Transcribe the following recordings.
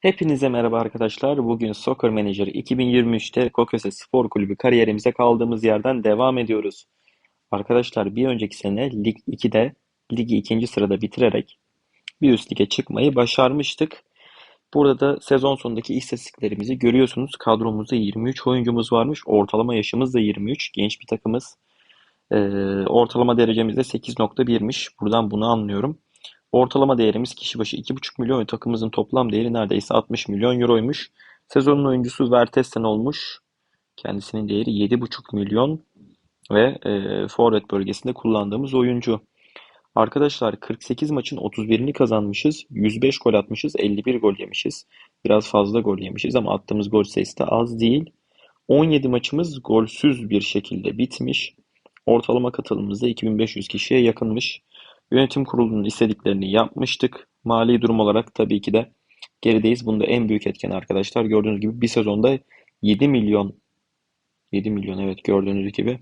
Hepinize merhaba arkadaşlar. Bugün Soccer Manager 2023'te Kokose Spor Kulübü kariyerimize kaldığımız yerden devam ediyoruz. Arkadaşlar bir önceki sene Lig 2'de ligi ikinci sırada bitirerek bir üst lige çıkmayı başarmıştık. Burada da sezon sonundaki istatistiklerimizi görüyorsunuz. Kadromuzda 23 oyuncumuz varmış. Ortalama yaşımız da 23. Genç bir takımız. Ee, ortalama derecemiz de 8.1'miş. Buradan bunu anlıyorum. Ortalama değerimiz kişi başı 2,5 milyon ve takımımızın toplam değeri neredeyse 60 milyon euroymuş. Sezonun oyuncusu Vertessen olmuş. Kendisinin değeri 7,5 milyon ve e, forvet bölgesinde kullandığımız oyuncu. Arkadaşlar 48 maçın 31'ini kazanmışız. 105 gol atmışız. 51 gol yemişiz. Biraz fazla gol yemişiz ama attığımız gol sayısı da az değil. 17 maçımız golsüz bir şekilde bitmiş. Ortalama katılımımız da 2500 kişiye yakınmış. Yönetim kurulunun istediklerini yapmıştık. Mali durum olarak tabii ki de gerideyiz. Bunda en büyük etken arkadaşlar gördüğünüz gibi bir sezonda 7 milyon 7 milyon evet gördüğünüz gibi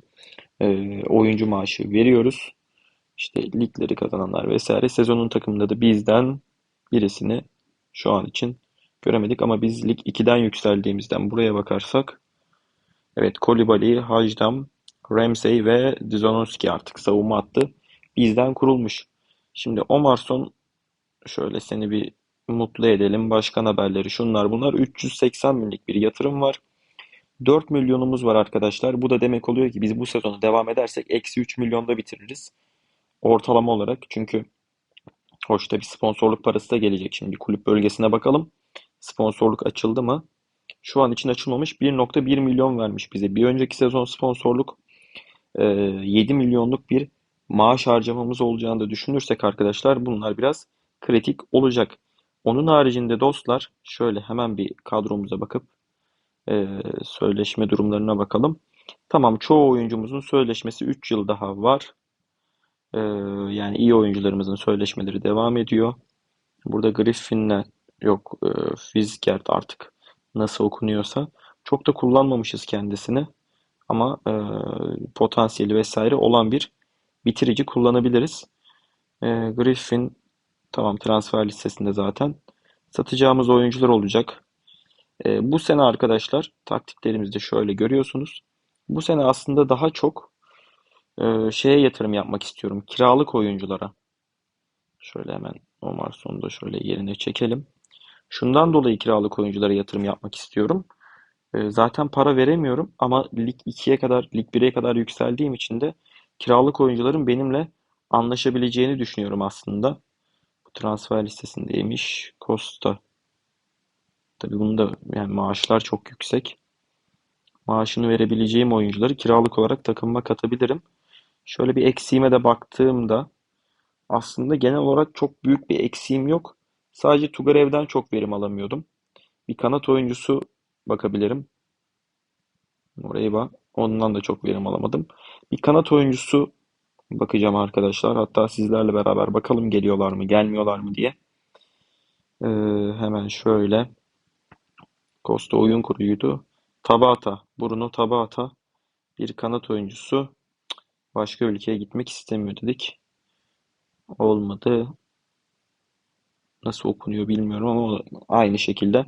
e, oyuncu maaşı veriyoruz. İşte ligleri kazananlar vesaire. Sezonun takımında da bizden birisini şu an için göremedik ama biz lig 2'den yükseldiğimizden buraya bakarsak evet Kolibali, Hajdam, Ramsey ve Dzonowski artık savunma attı. Bizden kurulmuş. Şimdi Omarson şöyle seni bir mutlu edelim. Başkan haberleri şunlar bunlar. 380 binlik bir yatırım var. 4 milyonumuz var arkadaşlar. Bu da demek oluyor ki biz bu sezonu devam edersek eksi 3 milyonda bitiririz. Ortalama olarak. Çünkü hoş bir sponsorluk parası da gelecek. Şimdi kulüp bölgesine bakalım. Sponsorluk açıldı mı? Şu an için açılmamış 1.1 milyon vermiş bize. Bir önceki sezon sponsorluk 7 milyonluk bir maaş harcamamız olacağını da düşünürsek arkadaşlar bunlar biraz kritik olacak. Onun haricinde dostlar şöyle hemen bir kadromuza bakıp e, sözleşme durumlarına bakalım. Tamam çoğu oyuncumuzun sözleşmesi 3 yıl daha var. E, yani iyi oyuncularımızın sözleşmeleri devam ediyor. Burada Griffin'le yok e, Fizgert artık nasıl okunuyorsa çok da kullanmamışız kendisini. Ama e, potansiyeli vesaire olan bir bitirici kullanabiliriz. E, Griffin tamam transfer listesinde zaten. Satacağımız oyuncular olacak. E, bu sene arkadaşlar taktiklerimizde şöyle görüyorsunuz. Bu sene aslında daha çok e, şeye yatırım yapmak istiyorum. Kiralık oyunculara. Şöyle hemen Omar sonunda şöyle yerine çekelim. Şundan dolayı kiralık oyunculara yatırım yapmak istiyorum. E, zaten para veremiyorum ama Lig 2'ye kadar, Lig 1'e kadar yükseldiğim için de kiralık oyuncuların benimle anlaşabileceğini düşünüyorum aslında. Bu transfer listesindeymiş. Costa. Tabii bunun da yani maaşlar çok yüksek. Maaşını verebileceğim oyuncuları kiralık olarak takımıma katabilirim. Şöyle bir eksiğime de baktığımda aslında genel olarak çok büyük bir eksiğim yok. Sadece Tugarev'den çok verim alamıyordum. Bir kanat oyuncusu bakabilirim. Oraya bak. Ondan da çok verim alamadım. Bir kanat oyuncusu bakacağım arkadaşlar. Hatta sizlerle beraber bakalım geliyorlar mı, gelmiyorlar mı diye. Ee, hemen şöyle. Costa oyun kuruydu. Tabata, Bruno Tabata bir kanat oyuncusu. Başka ülkeye gitmek istemiyor dedik. Olmadı. Nasıl okunuyor bilmiyorum ama aynı şekilde.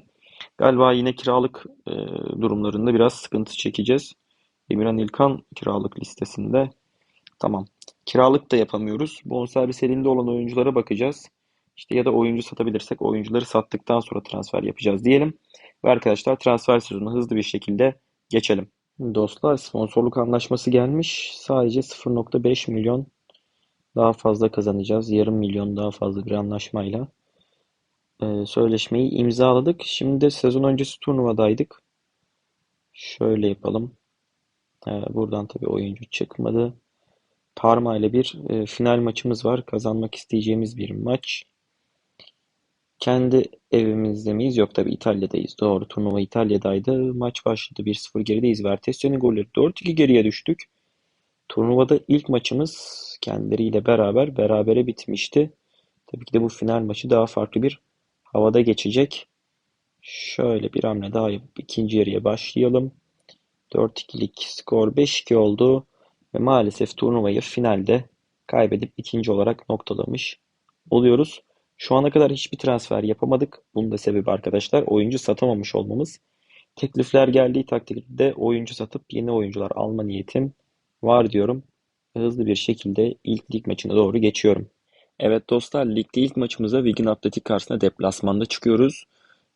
Galiba yine kiralık e, durumlarında biraz sıkıntı çekeceğiz. Emirhan İlkan kiralık listesinde. Tamam. Kiralık da yapamıyoruz. Bonservis elinde olan oyunculara bakacağız. İşte ya da oyuncu satabilirsek oyuncuları sattıktan sonra transfer yapacağız diyelim. Ve arkadaşlar transfer sezonuna hızlı bir şekilde geçelim. Dostlar sponsorluk anlaşması gelmiş. Sadece 0.5 milyon daha fazla kazanacağız. Yarım milyon daha fazla bir anlaşmayla e, sözleşmeyi imzaladık. Şimdi sezon öncesi turnuvadaydık. Şöyle yapalım. E, buradan tabii oyuncu çıkmadı. Parma ile bir e, final maçımız var. Kazanmak isteyeceğimiz bir maç. Kendi evimizde miyiz? Yok tabii İtalya'dayız. Doğru. Turnuva İtalya'daydı. Maç başladı. 1-0 gerideyiz. Vertessen'in golleri 4-2 geriye düştük. Turnuvada ilk maçımız kendileriyle beraber berabere bitmişti. Tabii ki de bu final maçı daha farklı bir havada geçecek. Şöyle bir hamle daha yapıp ikinci yarıya başlayalım. 4-2'lik skor 5-2 oldu ve maalesef turnuvayı finalde kaybedip ikinci olarak noktalamış oluyoruz. Şu ana kadar hiçbir transfer yapamadık. Bunun da sebebi arkadaşlar oyuncu satamamış olmamız. Teklifler geldiği takdirde oyuncu satıp yeni oyuncular alma niyetim var diyorum. Hızlı bir şekilde ilk lig maçına doğru geçiyorum. Evet dostlar, ligde ilk maçımıza Wigan Athletic karşısında deplasmanda çıkıyoruz.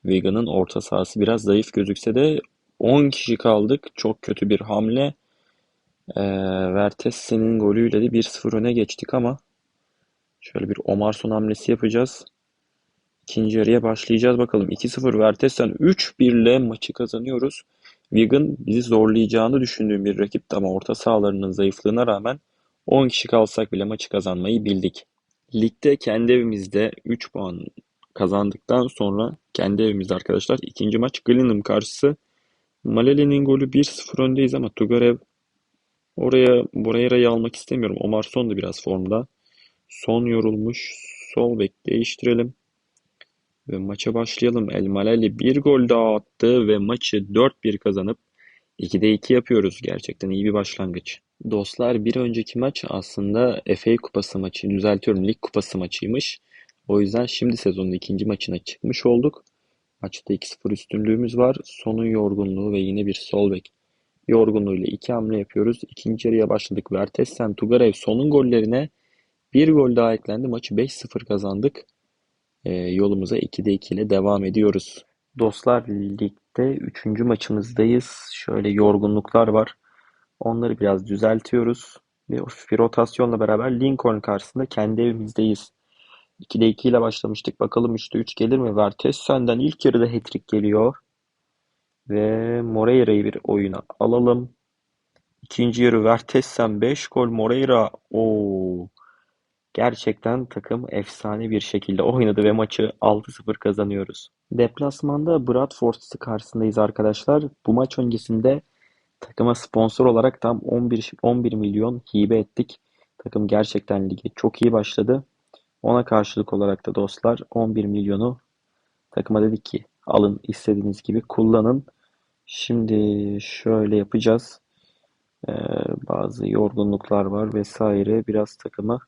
Wigan'ın orta sahası biraz zayıf gözükse de 10 kişi kaldık. Çok kötü bir hamle. Ee, Vertessen'in golüyle de 1-0 öne geçtik ama şöyle bir Omarson hamlesi yapacağız. İkinci yarıya başlayacağız bakalım. 2-0 Vertessen 3-1 ile maçı kazanıyoruz. Wigan bizi zorlayacağını düşündüğüm bir rakipti ama orta sahalarının zayıflığına rağmen 10 kişi kalsak bile maçı kazanmayı bildik. Ligde kendi evimizde 3 puan kazandıktan sonra kendi evimizde arkadaşlar ikinci maç Gillingham karşısı Malele'nin golü 1-0 öndeyiz ama Tugarev oraya Moreira'yı almak istemiyorum. Omar Son da biraz formda. Son yorulmuş. Sol bek değiştirelim. Ve maça başlayalım. El Maleli bir gol daha attı ve maçı 4-1 kazanıp 2'de 2 yapıyoruz. Gerçekten iyi bir başlangıç. Dostlar bir önceki maç aslında FA Kupası maçı, düzeltiyorum Lig Kupası maçıymış. O yüzden şimdi sezonun ikinci maçına çıkmış olduk. Maçta 2-0 üstünlüğümüz var. Sonun yorgunluğu ve yine bir sol bek yorgunluğuyla iki hamle yapıyoruz. İkinci yarıya başladık. Vertessen, Tugarev sonun gollerine bir gol daha eklendi. Maçı 5-0 kazandık. Ee, yolumuza 2'de 2 ile devam ediyoruz. Dostlar ligde 3. maçımızdayız. Şöyle yorgunluklar var. Onları biraz düzeltiyoruz. Ve bir rotasyonla beraber Lincoln karşısında kendi evimizdeyiz. 2'de 2 ile başlamıştık. Bakalım 3'te 3 gelir mi? Vertessen'den ilk yarıda hat-trick geliyor. Ve Moreira'yı bir oyuna alalım. İkinci yarı Vertessen 5 gol Moreira. Oo. Gerçekten takım efsane bir şekilde oynadı ve maçı 6-0 kazanıyoruz. Deplasmanda Bradford karşısındayız arkadaşlar. Bu maç öncesinde takıma sponsor olarak tam 11, 11 milyon hibe ettik. Takım gerçekten lige çok iyi başladı. Ona karşılık olarak da dostlar 11 milyonu takıma dedik ki alın istediğiniz gibi kullanın. Şimdi şöyle yapacağız. Ee, bazı yorgunluklar var vesaire. Biraz takımı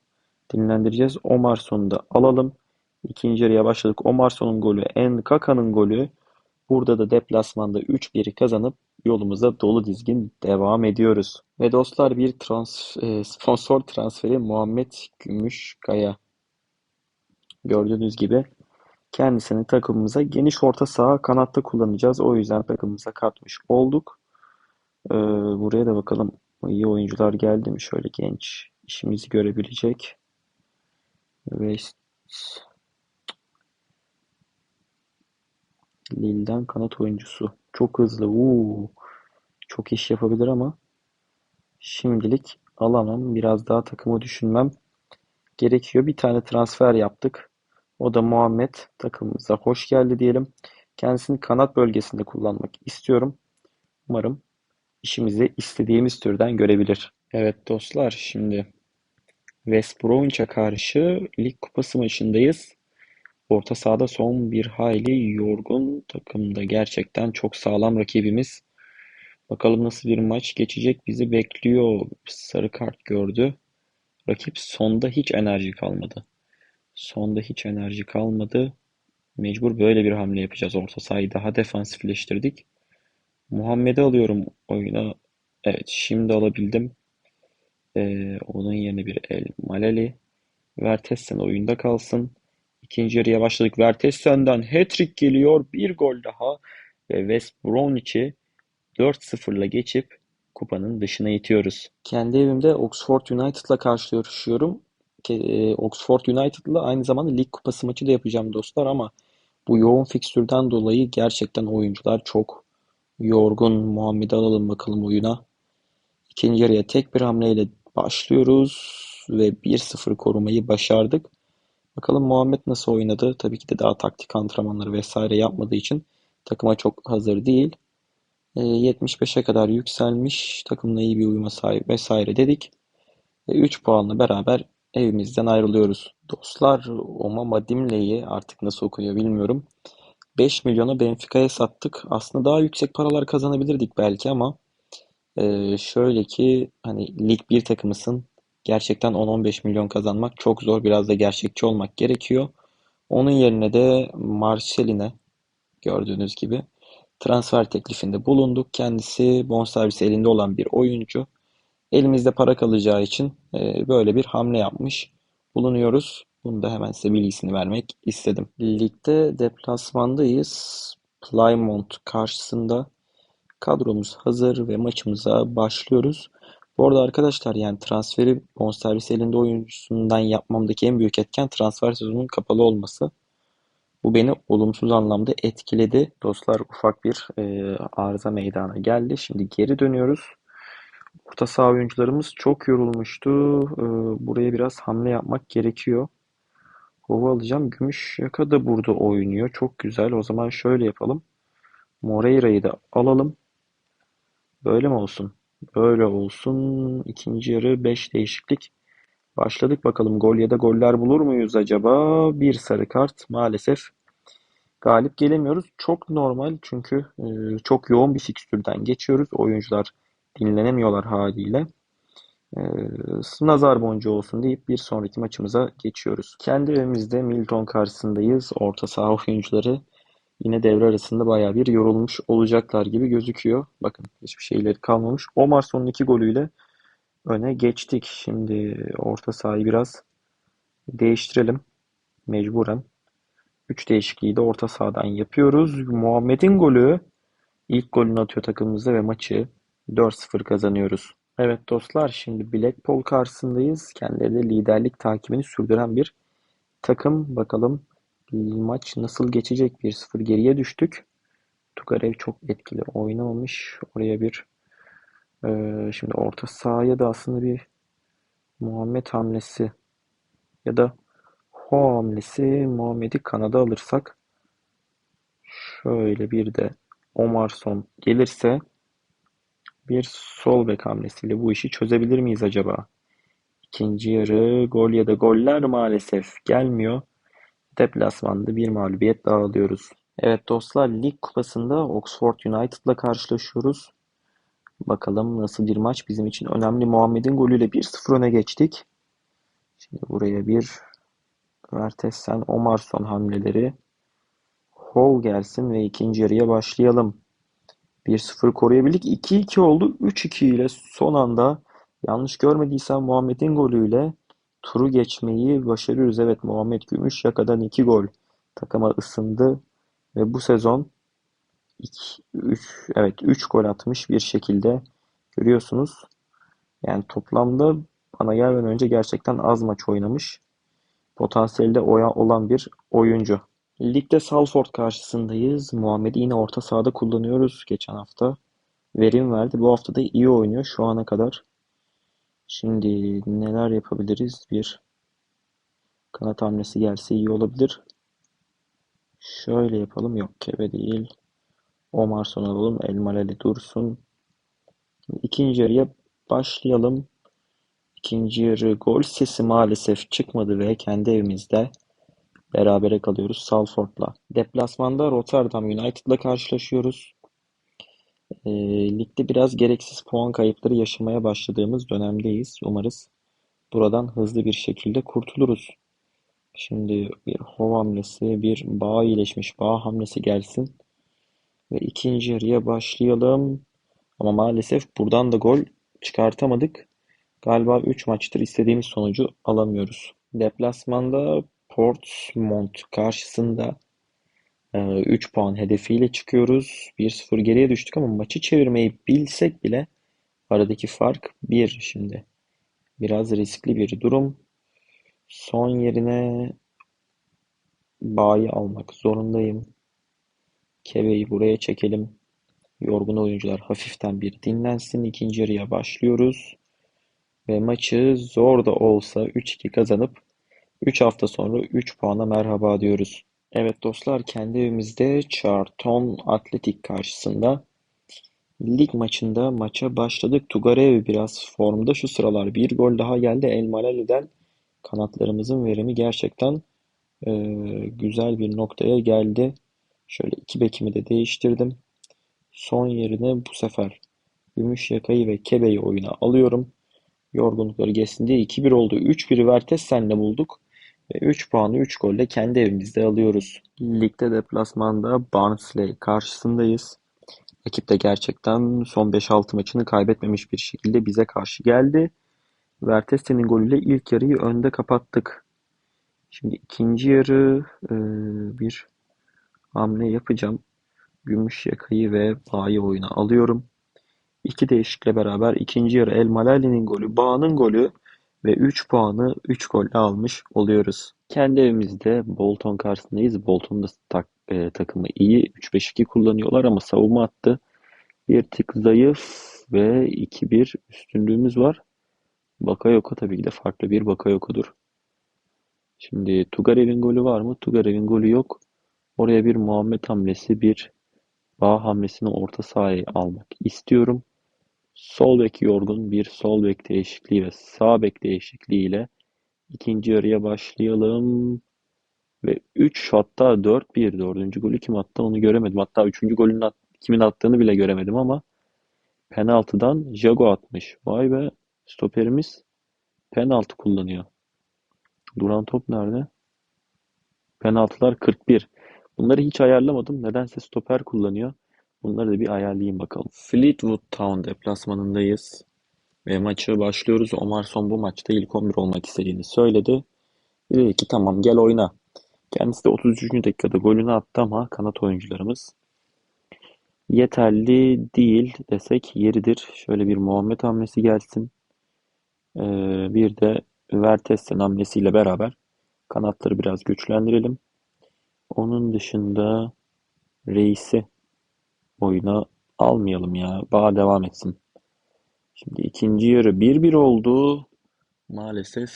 dinlendireceğiz. Omarson'u da alalım. İkinci yarıya başladık. Omarson'un golü, Nkaka'nın golü. Burada da deplasmanda 3-1 kazanıp yolumuza dolu dizgin devam ediyoruz. Ve dostlar bir trans, e, sponsor transferi Muhammed Gümüşkaya. Gördüğünüz gibi kendisini takımımıza geniş orta saha kanatta kullanacağız. O yüzden takımımıza katmış olduk. Ee, buraya da bakalım iyi oyuncular geldi mi? Şöyle genç işimizi görebilecek. West Lille'den kanat oyuncusu. Çok hızlı. Uuu. Çok iş yapabilir ama şimdilik alamam. Biraz daha takımı düşünmem gerekiyor. Bir tane transfer yaptık. O da Muhammed. Takımımıza hoş geldi diyelim. Kendisini kanat bölgesinde kullanmak istiyorum. Umarım işimizi istediğimiz türden görebilir. Evet dostlar şimdi West Bromwich'e karşı Lig Kupası maçındayız. Orta sahada son bir hayli yorgun takımda gerçekten çok sağlam rakibimiz. Bakalım nasıl bir maç geçecek bizi bekliyor. Sarı kart gördü. Rakip sonda hiç enerji kalmadı. Sonda hiç enerji kalmadı. Mecbur böyle bir hamle yapacağız. Orta sahayı daha defansifleştirdik. Muhammed'i alıyorum oyuna. Evet şimdi alabildim. Ee, onun yerine bir El Maleli. Vertessen oyunda kalsın. İkinci yarıya başladık. Vertessen'den hat-trick geliyor. Bir gol daha. Ve West Bromwich'i 4-0'la geçip kupanın dışına itiyoruz. Kendi evimde Oxford United'la karşılaşıyorum. E, Oxford United'la aynı zamanda lig kupası maçı da yapacağım dostlar ama bu yoğun fikstürden dolayı gerçekten oyuncular çok yorgun. Muhammed'i alalım bakalım oyuna. İkinci yarıya tek bir hamleyle başlıyoruz ve 1-0 korumayı başardık. Bakalım Muhammed nasıl oynadı? Tabii ki de daha taktik antrenmanları vesaire yapmadığı için takıma çok hazır değil. 75'e kadar yükselmiş. Takımla iyi bir uyuma sahip vesaire dedik. Ve 3 puanla beraber evimizden ayrılıyoruz. Dostlar Oma Madimle'yi artık nasıl okuyor bilmiyorum. 5 milyona Benfica'ya sattık. Aslında daha yüksek paralar kazanabilirdik belki ama e, şöyle ki hani Lig 1 takımısın. Gerçekten 10-15 milyon kazanmak çok zor. Biraz da gerçekçi olmak gerekiyor. Onun yerine de Marceline gördüğünüz gibi transfer teklifinde bulunduk. Kendisi bonservis elinde olan bir oyuncu. Elimizde para kalacağı için e, böyle bir hamle yapmış bulunuyoruz. Bunu da hemen size bilgisini vermek istedim. Ligde deplasmandayız. Plymouth karşısında kadromuz hazır ve maçımıza başlıyoruz. Bu arada arkadaşlar yani transferi bonservis elinde oyuncusundan yapmamdaki en büyük etken transfer sezonunun kapalı olması. Bu beni olumsuz anlamda etkiledi. Dostlar ufak bir e, arıza meydana geldi. Şimdi geri dönüyoruz. Orta saha oyuncularımız çok yorulmuştu. E, buraya biraz hamle yapmak gerekiyor. Hova alacağım. Gümüşyaka da burada oynuyor. Çok güzel. O zaman şöyle yapalım. Moreira'yı da alalım. Böyle mi olsun? Böyle olsun. İkinci yarı 5 değişiklik. Başladık bakalım gol ya da goller bulur muyuz acaba? Bir sarı kart maalesef galip gelemiyoruz. Çok normal çünkü e, çok yoğun bir fikstürden geçiyoruz. Oyuncular dinlenemiyorlar haliyle. E, nazar boncuğu olsun deyip bir sonraki maçımıza geçiyoruz. Kendi evimizde Milton karşısındayız. Orta saha oyuncuları yine devre arasında bayağı bir yorulmuş olacaklar gibi gözüküyor. Bakın hiçbir şeyleri kalmamış. Omar sonun iki golüyle öne geçtik. Şimdi orta sahayı biraz değiştirelim. Mecburen. Üç değişikliği de orta sahadan yapıyoruz. Muhammed'in golü ilk golünü atıyor takımımıza ve maçı 4-0 kazanıyoruz. Evet dostlar şimdi Blackpool karşısındayız. Kendileri de liderlik takibini sürdüren bir takım. Bakalım maç nasıl geçecek? 1-0 geriye düştük. Tukarev çok etkili oynamamış. Oraya bir e, şimdi orta sahaya da aslında bir Muhammed hamlesi ya da Ho hamlesi Muhammed'i kanada alırsak şöyle bir de Omarson gelirse bir sol bek hamlesiyle bu işi çözebilir miyiz acaba? İkinci yarı gol ya da goller maalesef gelmiyor. Deplasmanda bir mağlubiyet daha alıyoruz. Evet dostlar lig kupasında Oxford United'la karşılaşıyoruz. Bakalım nasıl bir maç bizim için önemli. Muhammed'in golüyle 1-0 öne geçtik. Şimdi buraya bir Vertessen Omarson hamleleri. Hol gelsin ve ikinci yarıya başlayalım. 1-0 koruyabildik. 2-2 oldu. 3-2 ile son anda yanlış görmediysem Muhammed'in golüyle turu geçmeyi başarıyoruz. Evet Muhammed Gümüş yakadan 2 gol takıma ısındı ve bu sezon 2, 3, evet 3 gol atmış bir şekilde görüyorsunuz. Yani toplamda bana gelmeden önce gerçekten az maç oynamış. Potansiyelde olan bir oyuncu. Ligde Salford karşısındayız. Muhammed'i yine orta sahada kullanıyoruz geçen hafta. Verim verdi. Bu hafta da iyi oynuyor şu ana kadar. Şimdi neler yapabiliriz? Bir kanat hamlesi gelse iyi olabilir. Şöyle yapalım. Yok Kebe değil. Omarson alalım. Elmaleli dursun. İkinci yarıya başlayalım. İkinci yarı gol sesi maalesef çıkmadı ve kendi evimizde berabere kalıyoruz Salford'la. Deplasmanda Rotterdam United'la karşılaşıyoruz. E, ligde biraz gereksiz puan kayıpları yaşamaya başladığımız dönemdeyiz. Umarız buradan hızlı bir şekilde kurtuluruz. Şimdi bir hov hamlesi, bir bağ iyileşmiş bağ hamlesi gelsin. Ve ikinci yarıya başlayalım. Ama maalesef buradan da gol çıkartamadık. Galiba 3 maçtır istediğimiz sonucu alamıyoruz. Deplasmanda Portsmouth karşısında 3 puan hedefiyle çıkıyoruz. 1-0 geriye düştük ama maçı çevirmeyi bilsek bile aradaki fark 1 şimdi. Biraz riskli bir durum. Son yerine Bağ'ı almak zorundayım. Keve'yi buraya çekelim. Yorgun oyuncular hafiften bir dinlensin. İkinci yarıya başlıyoruz. Ve maçı zor da olsa 3-2 kazanıp 3 hafta sonra 3 puana merhaba diyoruz. Evet dostlar kendi evimizde Charlton Atletik karşısında lig maçında maça başladık. Tugarev biraz formda şu sıralar. Bir gol daha geldi El Malali'den. Kanatlarımızın verimi gerçekten e, güzel bir noktaya geldi. Şöyle iki bekimi de değiştirdim. Son yerine bu sefer Gümüş Yakayı ve Kebe'yi oyuna alıyorum. Yorgunlukları geçsin diye 2-1 oldu. 3-1'i Vertessen'le bulduk. Ve 3 puanı 3 golle kendi evimizde alıyoruz. Ligde deplasmanda Barnsley karşısındayız. Rakip de gerçekten son 5-6 maçını kaybetmemiş bir şekilde bize karşı geldi. Vertes'in golüyle ilk yarıyı önde kapattık. Şimdi ikinci yarı e, bir hamle yapacağım. Gümüş yakayı ve bağı oyuna alıyorum. İki değişiklikle beraber ikinci yarı El Malali'nin golü, Bağ'ın golü ve 3 puanı 3 golle almış oluyoruz. Kendi evimizde Bolton karşısındayız. Bolton'un da tak, e, takımı iyi. 3-5-2 kullanıyorlar ama savunma hattı bir tık zayıf ve 2-1 üstünlüğümüz var. Bakayoko tabii ki de farklı bir Bakayoko'dur. Şimdi Tugarev'in golü var mı? Tugarev'in golü yok. Oraya bir Muhammed hamlesi, bir Bağ hamlesini orta sahaya almak istiyorum. Sol bek yorgun bir sol bek değişikliği ve sağ bek değişikliği ile ikinci yarıya başlayalım. Ve 3 hatta 4-1 dördüncü golü kim attı onu göremedim. Hatta üçüncü golün at, kimin attığını bile göremedim ama penaltıdan Jago atmış. Vay be stoperimiz penaltı kullanıyor. Duran top nerede? Penaltılar 41. Bunları hiç ayarlamadım. Nedense stoper kullanıyor. Bunları da bir ayarlayayım bakalım. Fleetwood Town deplasmanındayız. Ve maçı başlıyoruz. Omar Son bu maçta ilk 11 olmak istediğini söyledi. Dedi ki tamam gel oyna. Kendisi de 33. dakikada golünü attı ama kanat oyuncularımız yeterli değil desek yeridir. Şöyle bir Muhammed hamlesi gelsin. Ee, bir de Vertessen hamlesiyle beraber kanatları biraz güçlendirelim. Onun dışında Reis'i oyuna almayalım ya. Bağ devam etsin. Şimdi ikinci yarı 1-1 oldu. Maalesef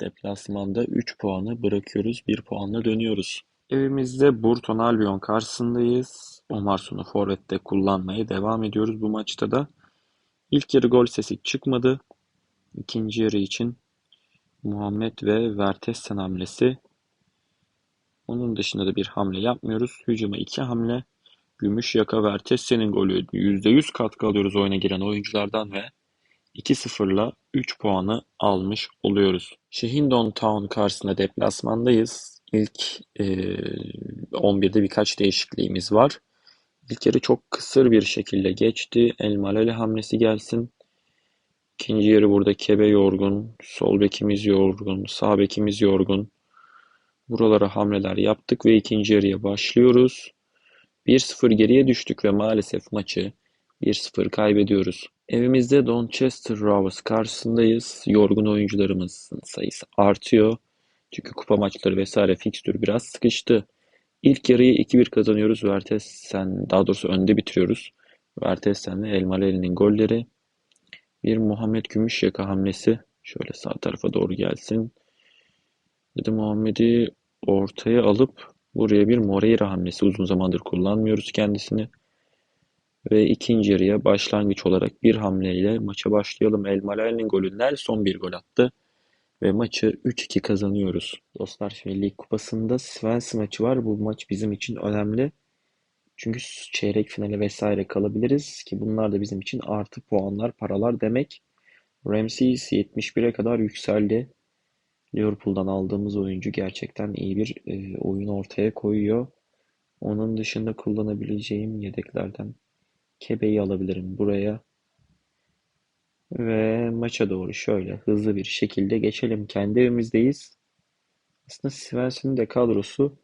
deplasmanda 3 puanı bırakıyoruz. 1 puanla dönüyoruz. Evimizde Burton Albion karşısındayız. Omarsun'u forvette kullanmaya devam ediyoruz bu maçta da. İlk yarı gol sesi çıkmadı. İkinci yarı için Muhammed ve Vertessen hamlesi. Onun dışında da bir hamle yapmıyoruz. Hücuma iki hamle. Gümüş Yaka Vertessen'in golü. %100 katkı alıyoruz oyuna giren oyunculardan ve 2-0'la 3 puanı almış oluyoruz. Shehindon Town karşısında deplasmandayız. İlk e, 11'de birkaç değişikliğimiz var. İlk yarı çok kısır bir şekilde geçti. El Malali hamlesi gelsin. İkinci yarı burada Kebe yorgun, sol bekimiz yorgun, sağ bekimiz yorgun. Buralara hamleler yaptık ve ikinci yarıya başlıyoruz. 1-0 geriye düştük ve maalesef maçı 1-0 kaybediyoruz. Evimizde Donchester Rovers karşısındayız. Yorgun oyuncularımızın sayısı artıyor. Çünkü kupa maçları vesaire fikstür biraz sıkıştı. İlk yarıyı 2-1 kazanıyoruz. Vertessen daha doğrusu önde bitiriyoruz. Vertessen'le Elmaleli'nin golleri. Bir Muhammed Gümüşyaka hamlesi. Şöyle sağ tarafa doğru gelsin. Dedi Muhammed'i ortaya alıp buraya bir Moreira hamlesi. Uzun zamandır kullanmıyoruz kendisini. Ve ikinci yarıya başlangıç olarak bir hamleyle maça başlayalım. El Malali'nin golünden son bir gol attı. Ve maçı 3-2 kazanıyoruz. Dostlar şimdi Lig Kupası'nda Swansea maçı var. Bu maç bizim için önemli. Çünkü çeyrek finale vesaire kalabiliriz ki bunlar da bizim için artı puanlar, paralar demek. Ramsey 71'e kadar yükseldi. Liverpool'dan aldığımız oyuncu gerçekten iyi bir e, oyun ortaya koyuyor. Onun dışında kullanabileceğim yedeklerden Kebe'yi alabilirim buraya. Ve maça doğru şöyle hızlı bir şekilde geçelim. Kendi evimizdeyiz. Aslında Svensson'un de kadrosu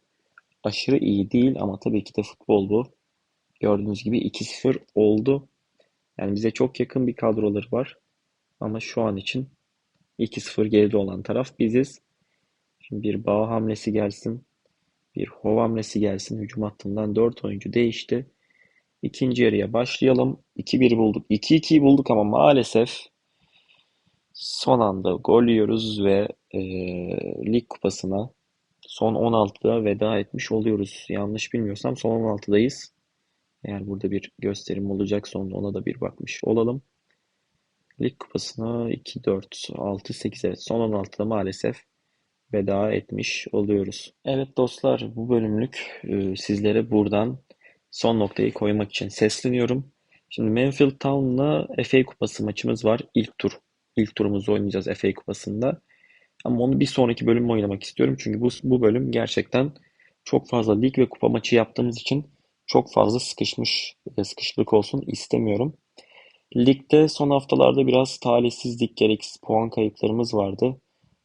aşırı iyi değil ama tabii ki de futbol bu. Gördüğünüz gibi 2-0 oldu. Yani bize çok yakın bir kadroları var. Ama şu an için 2-0 geride olan taraf biziz. Şimdi bir bağ hamlesi gelsin. Bir hov hamlesi gelsin. Hücum hattından 4 oyuncu değişti. İkinci yarıya başlayalım. 2-1 bulduk. 2-2'yi bulduk ama maalesef son anda gol yiyoruz ve e, lig kupasına son 16'da veda etmiş oluyoruz. Yanlış bilmiyorsam son 16'dayız. Eğer burada bir gösterim olacak sonra ona da bir bakmış olalım. Lig kupasına 2, 4, 6, 8 evet son 16'da maalesef veda etmiş oluyoruz. Evet dostlar bu bölümlük e, sizlere buradan son noktayı koymak için sesleniyorum. Şimdi Manfield Town'la FA Kupası maçımız var. İlk tur. İlk turumuzu oynayacağız FA Kupası'nda. Ama onu bir sonraki bölüm oynamak istiyorum. Çünkü bu, bu bölüm gerçekten çok fazla lig ve kupa maçı yaptığımız için çok fazla sıkışmış ve sıkışıklık olsun istemiyorum. Ligde son haftalarda biraz talihsizlik, gereksiz puan kayıplarımız vardı.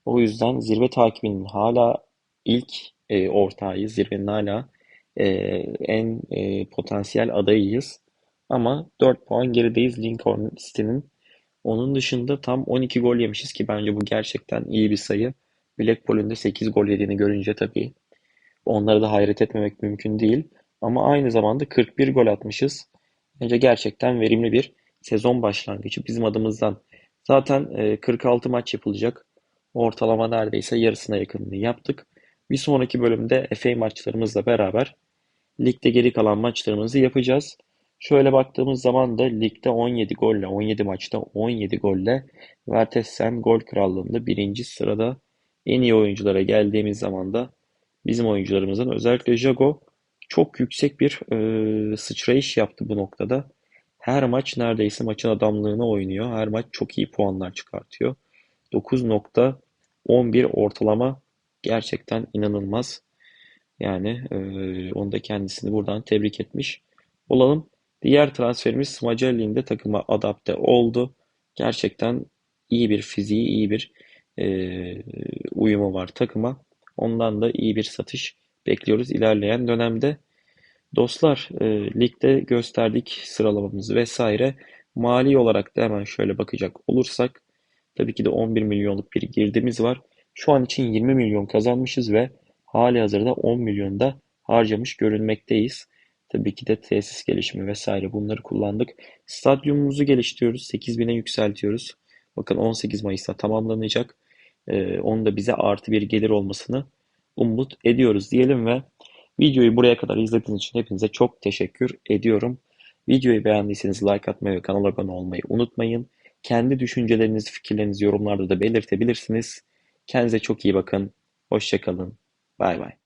O yüzden zirve takibinin hala ilk e, ortağıyız. Zirvenin hala e, en e, potansiyel adayıyız. Ama 4 puan gerideyiz Lincoln City'nin. Onun dışında tam 12 gol yemişiz ki bence bu gerçekten iyi bir sayı. Blackpool'un da 8 gol yediğini görünce tabii onlara da hayret etmemek mümkün değil. Ama aynı zamanda 41 gol atmışız. Bence gerçekten verimli bir sezon başlangıcı bizim adımızdan. Zaten e, 46 maç yapılacak. Ortalama neredeyse yarısına yakınını yaptık. Bir sonraki bölümde FA maçlarımızla beraber ligde geri kalan maçlarımızı yapacağız. Şöyle baktığımız zaman da ligde 17 golle, 17 maçta 17 golle Vertessen gol krallığında birinci sırada. En iyi oyunculara geldiğimiz zaman da bizim oyuncularımızın özellikle Jago çok yüksek bir e, sıçrayış yaptı bu noktada. Her maç neredeyse maçın adamlığını oynuyor. Her maç çok iyi puanlar çıkartıyor. 9.11 ortalama gerçekten inanılmaz. Yani e, onu da kendisini buradan tebrik etmiş olalım. Diğer transferimiz Smacelli'nin de takıma adapte oldu. Gerçekten iyi bir fiziği, iyi bir e, uyumu var takıma. Ondan da iyi bir satış bekliyoruz ilerleyen dönemde. Dostlar, e, ligde gösterdik sıralamamızı vesaire. Mali olarak da hemen şöyle bakacak olursak, tabii ki de 11 milyonluk bir girdimiz var. Şu an için 20 milyon kazanmışız ve hali hazırda 10 milyon da harcamış görünmekteyiz. Tabii ki de tesis gelişimi vesaire bunları kullandık. Stadyumumuzu geliştiriyoruz. 8000'e yükseltiyoruz. Bakın 18 Mayıs'ta tamamlanacak. Ee, onun da bize artı bir gelir olmasını umut ediyoruz diyelim ve videoyu buraya kadar izlediğiniz için hepinize çok teşekkür ediyorum. Videoyu beğendiyseniz like atmayı ve kanala abone olmayı unutmayın. Kendi düşüncelerinizi, fikirlerinizi yorumlarda da belirtebilirsiniz. Kendinize çok iyi bakın. Hoşça kalın. Bay bay.